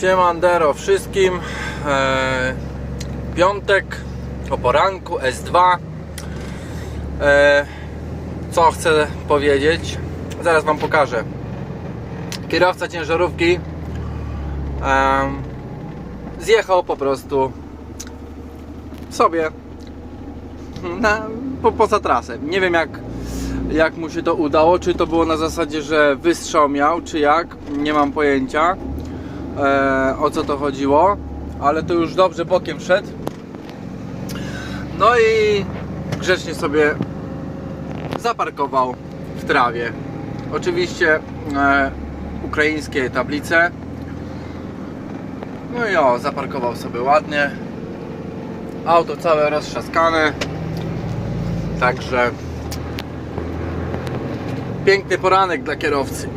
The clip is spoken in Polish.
Siemandero wszystkim. E, piątek o poranku S2. E, co chcę powiedzieć? Zaraz Wam pokażę. Kierowca ciężarówki zjechał po prostu sobie na, po, poza trasę. Nie wiem jak, jak mu się to udało, czy to było na zasadzie, że wystrzał miał, czy jak, nie mam pojęcia e, o co to chodziło, ale to już dobrze bokiem szedł. No i grzecznie sobie zaparkował w trawie. Oczywiście e, ukraińskie tablice. No i o, zaparkował sobie ładnie. Auto całe roztrzaskane. Także piękny poranek dla kierowcy.